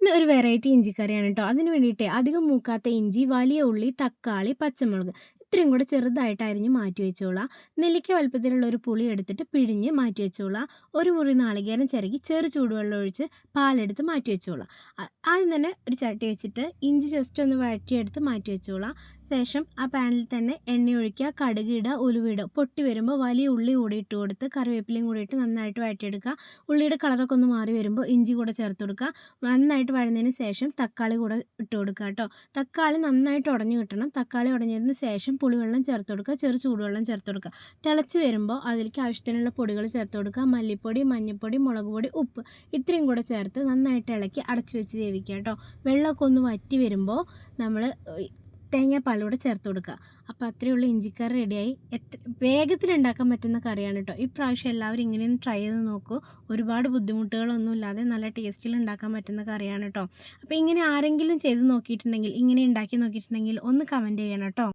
ഇന്ന് ഒരു വെറൈറ്റി ഇഞ്ചിക്കറിയാണ് കേട്ടോ അതിന് വേണ്ടിയിട്ട് അധികം മൂക്കാത്ത ഇഞ്ചി വലിയ ഉള്ളി തക്കാളി പച്ചമുളക് ഇത്രയും കൂടെ ചെറുതായിട്ട് അരിഞ്ഞ് മാറ്റി വെച്ചോളാം. നെല്ലിക്ക വലുപ്പത്തിലുള്ള ഒരു പുളി എടുത്തിട്ട് പിഴിഞ്ഞ് മാറ്റി വെച്ചോളാം. ഒരു മുറി നാളികേരം ചിരകി ചെറു ചൂടുവെള്ളം ഒഴിച്ച് പാലെടുത്ത് മാറ്റി വെച്ചോളാം. ആദ്യം തന്നെ ഒരു ചട്ടി വെച്ചിട്ട് ഇഞ്ചി ജസ്റ്റ് ഒന്ന് വഴറ്റിയെടുത്ത് മാറ്റി വെച്ചോളാം. ശേഷം ആ പാനിൽ തന്നെ എണ്ണ ഒഴിക്കുക കടുകിടുക ഉലുവിടുക പൊട്ടി വരുമ്പോൾ വലിയ ഉള്ളി കൂടി ഇട്ട് കൊടുത്ത് കറിവേപ്പിലയും കൂടി ഇട്ട് നന്നായിട്ട് വഴറ്റിയെടുക്കുക. ഉള്ളിയുടെ കളറൊക്കെ ഒന്ന് മാറി വരുമ്പോൾ ഇഞ്ചി കൂടെ ചേർത്ത് കൊടുക്കുക. നന്നായിട്ട് വഴന്നതിന് ശേഷം തക്കാളി കൂടെ ഇട്ട് കൊടുക്കുക കേട്ടോ. തക്കാളി നന്നായിട്ട് ഉടഞ്ഞു കിട്ടണം. തക്കാളി ഉടഞ്ഞതിന് ശേഷം പുളിവെള്ളം ചേർത്ത് കൊടുക്കുക. ചെറു ചൂടുവെള്ളം ചേർത്ത് കൊടുക്കുക. തിളച്ച് വരുമ്പോൾ അതിലേക്ക് ആവശ്യത്തിനുള്ള പൊടികൾ ചേർത്ത് കൊടുക്കുക. മല്ലിപ്പൊടി മഞ്ഞൾപ്പൊടി മുളക് പൊടി ഉപ്പ് ഇത്രയും കൂടെ ചേർത്ത് നന്നായിട്ട് ഇളക്കി അടച്ചു വെച്ച് വേവിക്കുക കേട്ടോ. വെള്ളമൊക്കെ ഒന്ന് വറ്റി വരുമ്പോൾ നമ്മൾ തേങ്ങാപ്പാലൂടെ ചേർത്ത് കൊടുക്കുക. അപ്പോൾ അത്രയേ ഉള്ളൂ ഇഞ്ചിക്കറി റെഡിയായി എത്ര വേഗത്തിൽ ഉണ്ടാക്കാൻ പറ്റുന്ന കറിയാണ് കേട്ടോ ഇപ്രാവശ്യം എല്ലാവരും ഇങ്ങനെയൊന്ന് ട്രൈ ചെയ്ത് നോക്കൂ. ഒരുപാട് ബുദ്ധിമുട്ടുകളൊന്നും ഇല്ലാതെ നല്ല ടേസ്റ്റിൽ ഉണ്ടാക്കാൻ പറ്റുന്ന കറിയാണ് കേട്ടോ അപ്പോൾ ഇങ്ങനെ ആരെങ്കിലും ചെയ്ത് നോക്കിയിട്ടുണ്ടെങ്കിൽ ഇങ്ങനെ ഉണ്ടാക്കി നോക്കിയിട്ടുണ്ടെങ്കിൽ ഒന്ന് കമന്റ് ചെയ്യണം കേട്ടോ